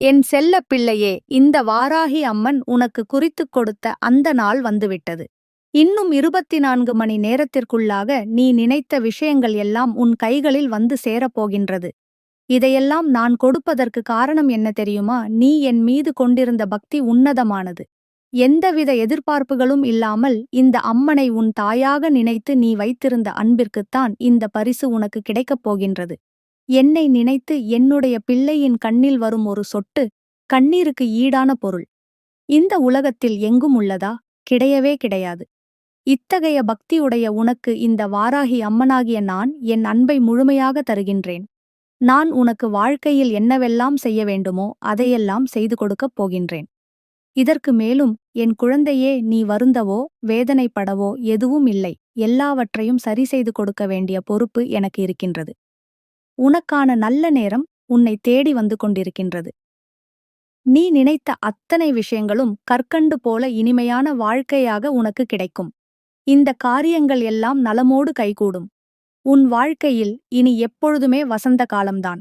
என் செல்ல பிள்ளையே இந்த வாராகி அம்மன் உனக்கு குறித்துக் கொடுத்த அந்த நாள் வந்துவிட்டது. இன்னும் இருபத்தி நான்கு மணி நேரத்திற்குள்ளாக நீ நினைத்த விஷயங்கள் எல்லாம் உன் கைகளில் வந்து சேரப்போகின்றது இதையெல்லாம் நான் கொடுப்பதற்கு காரணம் என்ன தெரியுமா? நீ என் மீது கொண்டிருந்த பக்தி உன்னதமானது. எந்தவித எதிர்பார்ப்புகளும் இல்லாமல் இந்த அம்மனை உன் தாயாக நினைத்து நீ வைத்திருந்த அன்பிற்குத்தான் இந்த பரிசு உனக்கு கிடைக்கப் போகின்றது. என்னை நினைத்து என்னுடைய பிள்ளையின் கண்ணில் வரும் ஒரு சொட்டு கண்ணீருக்கு ஈடான பொருள். இந்த உலகத்தில் எங்கும் உள்ளதா? கிடையவே கிடையாது. இத்தகைய பக்தியுடைய உனக்கு இந்த வாராகி அம்மனாகிய நான் என் அன்பை முழுமையாக தருகின்றேன். நான் உனக்கு வாழ்க்கையில் என்னவெல்லாம் செய்ய வேண்டுமோ அதையெல்லாம் செய்து கொடுக்கப் போகின்றேன். இதற்கு மேலும் என் குழந்தையே நீ வருந்தவோ வேதனைப்படவோ எதுவும் இல்லை. எல்லாவற்றையும் சரி செய்து கொடுக்க வேண்டிய பொறுப்பு எனக்கு இருக்கின்றது. உனக்கான நல்ல நேரம் உன்னை தேடி வந்து கொண்டிருக்கின்றது. நீ நினைத்த அத்தனை விஷயங்களும் கற்கண்டு போல இனிமையான வாழ்க்கையாக உனக்கு கிடைக்கும். இந்த காரியங்கள் எல்லாம் நலமோடு கைகூடும். உன் வாழ்க்கையில் இனி எப்பொழுதுமே வசந்த காலம்தான்.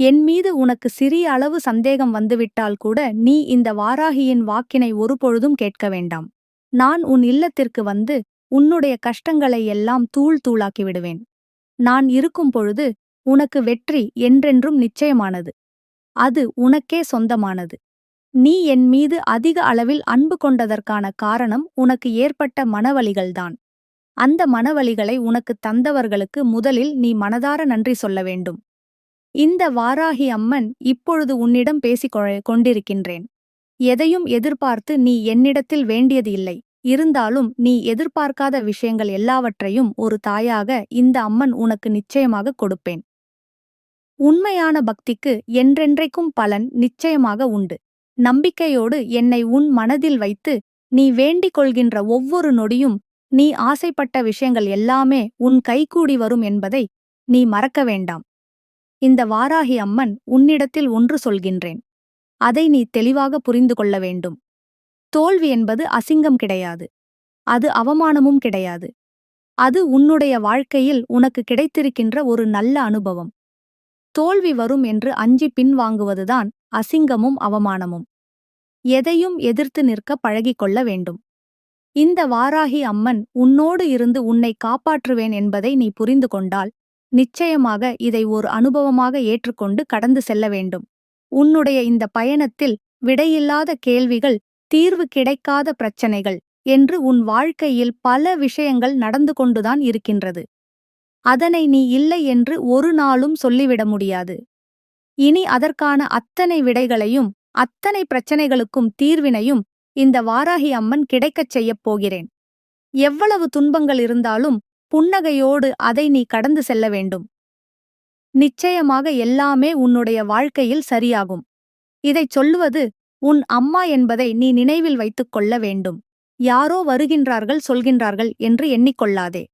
என் மீது உனக்கு சிறிய அளவு சந்தேகம் வந்துவிட்டால் கூட நீ இந்த வாராகியின் வாக்கினை ஒருபொழுதும் கேட்க வேண்டாம். நான் உன் இல்லத்திற்கு வந்து உன்னுடைய கஷ்டங்களை எல்லாம் தூள் தூளாக்கி விடுவேன். நான் இருக்கும் பொழுது உனக்கு வெற்றி என்றென்றும் நிச்சயமானது. அது உனக்கே சொந்தமானது. நீ என் மீது அதிக அளவில் அன்பு கொண்டதற்கான காரணம் உனக்கு ஏற்பட்ட மனவலிகள்தான். அந்த மனவலிகளை உனக்கு தந்தவர்களுக்கு முதலில் நீ மனதார நன்றி சொல்ல வேண்டும். இந்த வாராகி அம்மன் இப்பொழுது உன்னிடம் பேசிக் கொண்டிருக்கின்றேன். எதையும் எதிர்பார்த்து நீ என்னிடத்தில் வேண்டியது இல்லை. இருந்தாலும் நீ எதிர்பார்க்காத விஷயங்கள் எல்லாவற்றையும் ஒரு தாயாக இந்த அம்மன் உனக்கு நிச்சயமாக கொடுப்பேன். உண்மையான பக்திக்கு என்றென்றைக்கும் பலன் நிச்சயமாக உண்டு. நம்பிக்கையோடு என்னை உன் மனதில் வைத்து நீ வேண்டிக் கொள்கின்ற ஒவ்வொரு நொடியும் நீ ஆசைப்பட்ட விஷயங்கள் எல்லாமே உன் கைகூடி வரும் என்பதை நீ மறக்க வேண்டாம். இந்த வாராகி அம்மன் உன்னிடத்தில் ஒன்று சொல்கின்றேன். அதை நீ தெளிவாக புரிந்து கொள்ள வேண்டும். தோல்வி என்பது அசிங்கம் கிடையாது. அது அவமானமும் கிடையாது. அது உன்னுடைய வாழ்க்கையில் உனக்கு கிடைத்திருக்கின்ற ஒரு நல்ல அனுபவம். தோல்வி வரும் என்று அஞ்சி பின்வாங்குவதுதான் அசிங்கமும் அவமானமும். எதையும் எதிர்த்து நிற்க பழகிக்கொள்ள வேண்டும். இந்த வாராகி அம்மன் உன்னோடு இருந்து உன்னை காப்பாற்றுவேன் என்பதை நீ புரிந்து கொண்டால் நிச்சயமாக இதை ஒரு அனுபவமாக ஏற்றுக்கொண்டு கடந்து செல்ல வேண்டும். உன்னுடைய இந்த பயணத்தில் விடையில்லாத கேள்விகள் தீர்வு கிடைக்காத பிரச்சனைகள் என்று உன் வாழ்க்கையில் பல விஷயங்கள் நடந்து கொண்டுதான் இருக்கின்றது. அதனை நீ இல்லை என்று ஒரு நாளும் சொல்லிவிட முடியாது. இனி அதற்கான அத்தனை விடைகளையும் அத்தனை பிரச்சனைகளுக்கும் தீர்வினையும் இந்த வாராகி அம்மன் கிடைக்கச் செய்யப் போகிறேன். எவ்வளவு துன்பங்கள் இருந்தாலும் புன்னகையோடு அதை நீ கடந்து செல்ல வேண்டும். நிச்சயமாக எல்லாமே உன்னுடைய வாழ்க்கையில் சரியாகும். இதைச் சொல்லுவது உன் அம்மா என்பதை நீ நினைவில் வைத்துக் கொள்ள வேண்டும். யாரோ வருகின்றார்கள் சொல்கின்றார்கள் என்று எண்ணிக்கொள்ளாதே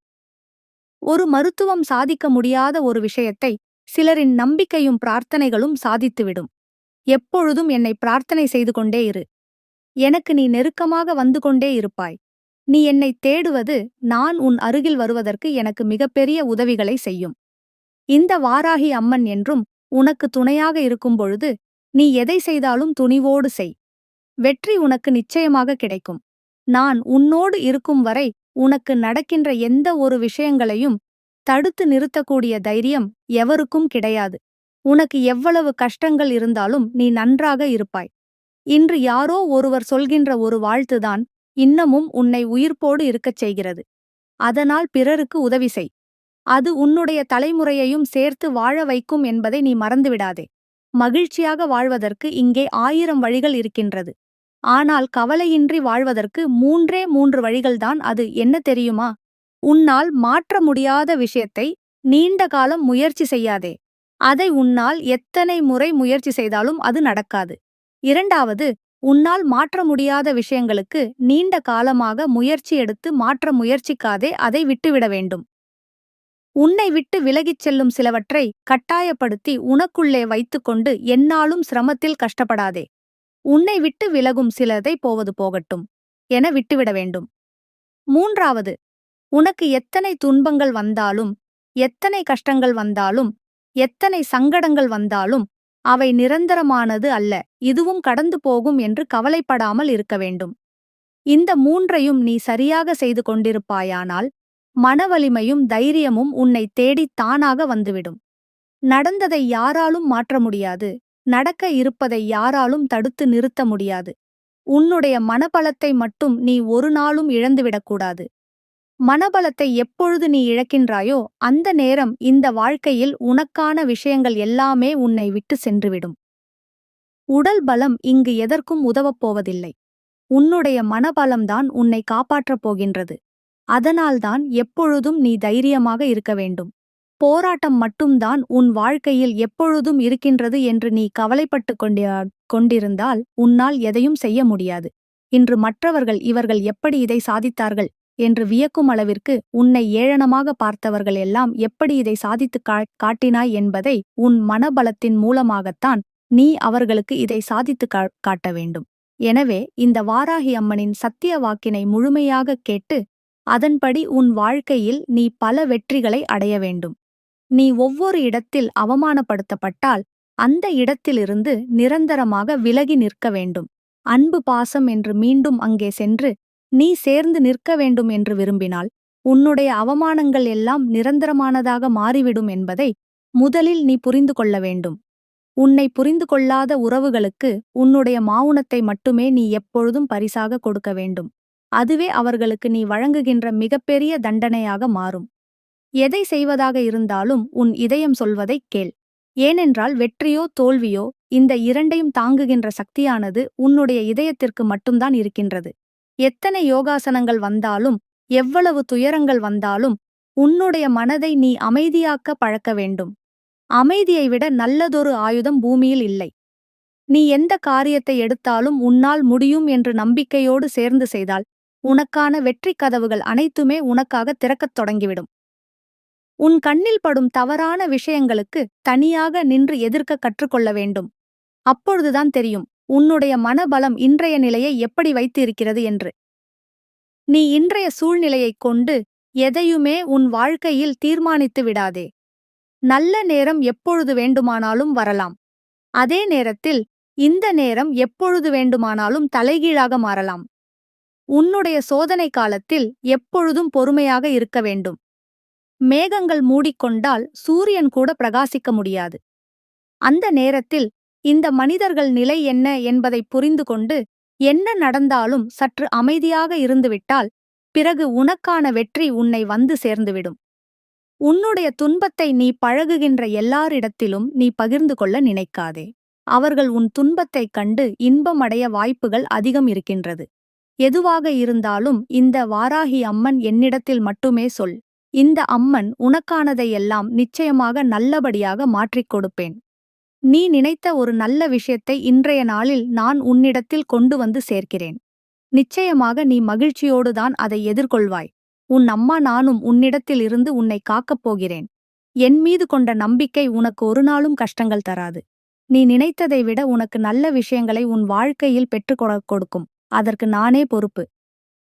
ஒரு மருத்துவம் சாதிக்க முடியாத ஒரு விஷயத்தை சிலரின் நம்பிக்கையும் பிரார்த்தனைகளும் சாதித்துவிடும். எப்பொழுதும் என்னை பிரார்த்தனை செய்து கொண்டே இரு. எனக்கு நீ நெருக்கமாக வந்து கொண்டே இருப்பாய். நீ என்னை தேடுவது நான் உன் அருகில் வருவதற்கு எனக்கு மிகப்பெரிய உதவிகளை செய்யும். இந்த வாராகி அம்மன் என்றும் உனக்கு துணையாக இருக்கும் பொழுது நீ எதை செய்தாலும் துணிவோடு செய். வெற்றி உனக்கு நிச்சயமாக கிடைக்கும். நான் உன்னோடு இருக்கும் வரை உனக்கு நடக்கின்ற எந்த ஒரு விஷயங்களையும் தடுத்து நிறுத்தக்கூடிய தைரியம் எவருக்கும் கிடையாது. உனக்கு எவ்வளவு கஷ்டங்கள் இருந்தாலும் நீ நன்றாக இருப்பாய். இன்று யாரோ ஒருவர் சொல்கின்ற ஒரு வாழ்த்துதான் இன்னமும் உன்னை உயிர்ப்போடு இருக்கச் செய்கிறது. அதனால் பிறருக்கு உதவி செய். அது உன்னுடைய தலைமுறையையும் சேர்த்து வாழ வைக்கும் என்பதை நீ மறந்துவிடாதே. மகிழ்ச்சியாக வாழ்வதற்கு இங்கே ஆயிரம் வழிகள் இருக்கின்றது. ஆனால் கவலையின்றி வாழ்வதற்கு மூன்றே மூன்று வழிகள்தான் அது. என்ன தெரியுமா? உன்னால் மாற்ற முடியாத விஷயத்தை நீண்ட காலம் முயற்சி செய்யாதே. அதை உன்னால் எத்தனை முறை முயற்சி செய்தாலும் அது நடக்காது. இரண்டாவது உன்னால் மாற்ற முடியாத விஷயங்களுக்கு நீண்ட காலமாக முயற்சி எடுத்து மாற்ற முயற்சிக்காதே அதை விட்டுவிட வேண்டும். உன்னை விட்டு விலகிச் செல்லும் சிலவற்றை கட்டாயப்படுத்தி உனக்குள்ளே வைத்துக்கொண்டு என்னாலும் சிரமத்தில் கஷ்டப்படாதே. உன்னை விட்டு விலகும் சிலதை போவது போகட்டும் என விட்டுவிட வேண்டும். மூன்றாவது உனக்கு எத்தனை துன்பங்கள் வந்தாலும் எத்தனை கஷ்டங்கள் வந்தாலும் எத்தனை சங்கடங்கள் வந்தாலும் அவை நிரந்தரமானது அல்ல இதுவும் கடந்து போகும் என்று கவலைப்படாமல் இருக்க வேண்டும். இந்த மூன்றையும் நீ சரியாக செய்து கொண்டிருப்பாயானால் மனவலிமையும் தைரியமும் உன்னை தேடித் தானாக வந்துவிடும். நடந்ததை யாராலும் மாற்ற முடியாது. நடக்க இருப்பதை யாராலும் தடுத்து நிறுத்த முடியாது. உன்னுடைய மனபலத்தை மட்டும் நீ ஒரு நாளும் இழந்துவிடக்கூடாது மனபலத்தை எப்பொழுது நீ இழக்கின்றாயோ அந்த நேரம் இந்த வாழ்க்கையில் உனக்கான விஷயங்கள் எல்லாமே உன்னை விட்டு சென்றுவிடும். உடல் பலம் இங்கு எதற்கும் உதவப் போவதில்லை. உன்னுடைய மனபலம்தான் உன்னை காப்பாற்றப் போகின்றது. அதனால்தான் எப்பொழுதும் நீ தைரியமாக இருக்க வேண்டும். போராட்டம் மட்டும்தான் உன் வாழ்க்கையில் எப்பொழுதும் இருக்கின்றது என்று நீ கவலைப்பட்டு கொண்டியா கொண்டிருந்தால் உன்னால் எதையும் செய்ய முடியாது. இன்று மற்றவர்கள் இவர்கள் எப்படி இதை சாதித்தார்கள் என்று வியக்கும் அளவிற்கு உன்னை ஏளனமாக பார்த்தவர்கள் எல்லாம் எப்படி இதை சாதித்துக் காட்டினாய் என்பதை உன் மனபலத்தின் மூலமாகத்தான் நீ அவர்களுக்கு இதை சாதித்து காட்ட வேண்டும். எனவே இந்த வாராகி அம்மனின் சத்திய வாக்கினை முழுமையாகக் கேட்டு அதன்படி உன் வாழ்க்கையில் நீ பல வெற்றிகளை அடைய வேண்டும். நீ ஒவ்வொரு இடத்தில் அவமானப்படுத்தப்பட்டால் அந்த இடத்திலிருந்து நிரந்தரமாக விலகி நிற்க வேண்டும். அன்பு பாசம் என்று மீண்டும் அங்கே சென்று நீ சேர்ந்து நிற்க வேண்டும் என்று விரும்பினால் உன்னுடைய அவமானங்கள் எல்லாம் நிரந்தரமானதாக மாறிவிடும் என்பதை முதலில் நீ புரிந்து கொள்ள வேண்டும். உன்னை புரிந்து கொள்ளாத உறவுகளுக்கு உன்னுடைய மாவுனத்தை மட்டுமே நீ எப்பொழுதும் பரிசாக கொடுக்க வேண்டும். அதுவே அவர்களுக்கு நீ வழங்குகின்ற மிகப்பெரிய தண்டனையாக மாறும். எதை செய்வதாக இருந்தாலும் உன் இதயம் சொல்வதைக் கேள். ஏனென்றால் வெற்றியோ தோல்வியோ இந்த இரண்டையும் தாங்குகின்ற சக்தியானது உன்னுடைய இதயத்திற்கு மட்டும்தான் இருக்கின்றது. எத்தனை யோகாசனங்கள் வந்தாலும் எவ்வளவு துயரங்கள் வந்தாலும் உன்னுடைய மனதை நீ அமைதியாக்க பழக்க வேண்டும். அமைதியை விட நல்லதொரு ஆயுதம் பூமியில் இல்லை. நீ எந்த காரியத்தை எடுத்தாலும் உன்னால் முடியும் என்று நம்பிக்கையோடு சேர்ந்து செய்தால் உனக்கான வெற்றிக் கதவுகள் அனைத்துமே உனக்காக திறக்கத் தொடங்கிவிடும். உன் கண்ணில் படும் தவறான விஷயங்களுக்கு தனியாக நின்று எதிர்க்க கற்றுக்கொள்ள வேண்டும். அப்பொழுதுதான் தெரியும் உன்னுடைய மனபலம் இன்றைய நிலையை எப்படி வைத்து இருக்கிறது என்று. நீ இன்றைய சூழ்நிலையைக் கொண்டு எதையுமே உன் வாழ்க்கையில் தீர்மானித்து விடாதே. நல்ல நேரம் எப்பொழுது வேண்டுமானாலும் வரலாம். அதே நேரத்தில் இந்த நேரம் எப்பொழுது வேண்டுமானாலும் தலைகீழாக மாறலாம். உன்னுடைய சோதனை காலத்தில் எப்பொழுதும் பொறுமையாக இருக்க வேண்டும். மேகங்கள் மூடிக்கொண்டால் சூரியன் கூட பிரகாசிக்க முடியாது. அந்த நேரத்தில் இந்த மனிதர்கள் நிலை என்ன என்பதை புரிந்து கொண்டு என்ன நடந்தாலும் சற்று அமைதியாக இருந்துவிட்டால் பிறகு உனக்கான வெற்றி உன்னை வந்து சேர்ந்துவிடும். உன்னுடைய துன்பத்தை நீ பழகுகின்ற எல்லாரிடத்திலும் நீ பகிர்ந்து கொள்ள நினைக்காதே. அவர்கள் உன் துன்பத்தைக் கண்டு இன்பமடைய வாய்ப்புகள் அதிகம் இருக்கின்றது. எதுவாக இருந்தாலும் இந்த வாராகி அம்மன் என்னிடத்தில் மட்டுமே சொல். இந்த அம்மன் உனக்கானதையெல்லாம் நிச்சயமாக நல்லபடியாக மாற்றிக் கொடுப்பேன். நீ நினைத்த ஒரு நல்ல விஷயத்தை இன்றைய நாளில் நான் உன்னிடத்தில் கொண்டு வந்து சேர்க்கிறேன். நிச்சயமாக நீ மகிழ்ச்சியோடுதான் அதை எதிர்கொள்வாய். உன் அம்மா நானும் உன்னிடத்தில் இருந்து உன்னை காக்கப் போகிறேன். என் மீது கொண்ட நம்பிக்கை உனக்கு ஒரு நாளும் கஷ்டங்கள் தராது. நீ நினைத்ததை விட உனக்கு நல்ல விஷயங்களை உன் வாழ்க்கையில் பெற்றுக் கொடுக்கும். அதற்கு நானே பொறுப்பு.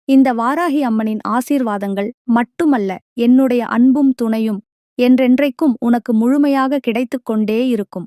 இந்த வாராகி அம்மனின் ஆசீர்வாதங்கள் மட்டுமல்ல என்னுடைய அன்பும் துணையும் என்றென்றைக்கும் உனக்கு முழுமையாக கிடைத்துக் கொண்டே இருக்கும்.